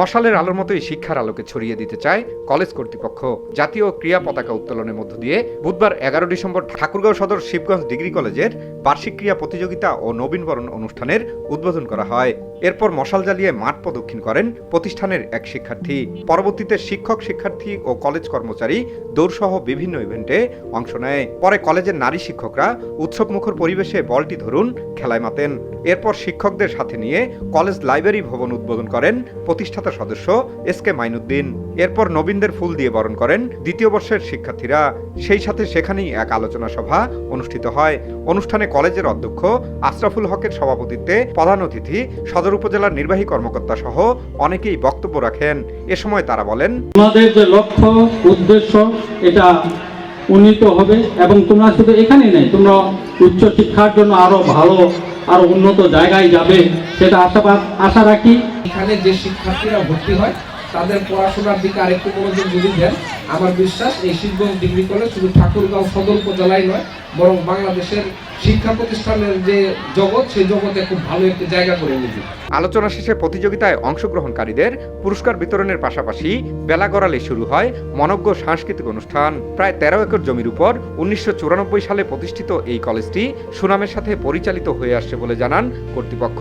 মশালের আলোর মতোই শিক্ষার আলোকে ছড়িয়ে দিতে চায় কলেজ কর্তৃপক্ষ। জাতীয় ক্রিয়া পতাকা উত্তোলনের মধ্য দিয়ে বুধবার এগারো ডিসেম্বর ঠাকুরগাঁও সদর শিবগঞ্জ ডিগ্রি কলেজের বার্ষিক ক্রিয়া প্রতিযোগিতা ও নবীনবরণ অনুষ্ঠানের উদ্বোধন করা হয়। এরপর মশাল জ্বালিয়ে মাঠ প্রদক্ষিণ করেন প্রতিষ্ঠানের এক শিক্ষার্থী। পরবর্তীতে শিক্ষক, শিক্ষার্থী ও কলেজ কর্মচারী দৌড়সহ বিভিন্ন ইভেন্টে অংশ নেয়। পরে কলেজের নারী শিক্ষকরা উৎসবমুখর পরিবেশে বলটি ধরুন, খেলায় মাতেন। এরপর শিক্ষকদের সাথে নিয়ে কলেজ লাইব্রেরি ভবন উদ্বোধন করেন প্রতিষ্ঠাতা সদস্য এস কে মাইনুদ্দিন। এরপর নবীনদের ফুল দিয়ে বরণ করেন দ্বিতীয় বর্ষের শিক্ষার্থীরা। সেই সাথে সেখানেই এক আলোচনা সভা অনুষ্ঠিত হয়। অনুষ্ঠানে কলেজের অধ্যক্ষ আশরাফুল হকের সভাপতিত্বে প্রধান অতিথি সদর উপজেলার নির্বাহী কর্মকর্তা সহ অনেকেই বক্তব্য রাখেন। এ সময় তারা বলেন তোমাদের যে লক্ষ্য উদ্দেশ্য এটা উন্নীত হবে এবং তোমরা শুধু এখানেই নেই তোমরা উচ্চ শিক্ষার জন্য আরও ভালো আরও উন্নত জায়গায় যাবে সেটা আশাবাদ আশা রাখি। এখানে যে শিক্ষার্থীরা ভর্তি হয় তাদের পড়াশোনার দিকে আরেকটু মনোযোগ যদি দেন, আমার বিশ্বাস এই শিবগঞ্জ ডিগ্রি কলেজ শুধু ঠাকুরগাঁও সদর উপজেলায় নয়, বরং বাংলাদেশের শিক্ষা প্রতিষ্ঠানের যে জগৎ, সেই জগতে খুব ভালো একটি জায়গা করে নেবে আলোচনা শেষে প্রতিযোগিতায় অংশগ্রহণকারীদের পুরস্কার বিতরণের পাশাপাশি বেলা গড়ালে শুরু হয় মনজ্ঞ সাংস্কৃতিক অনুষ্ঠান। প্রায় তেরো একর জমির উপর উনিশশো চুরানব্বই সালে প্রতিষ্ঠিত এই কলেজটি সুনামের সাথে পরিচালিত হয়ে আসছে বলে জানান কর্তৃপক্ষ।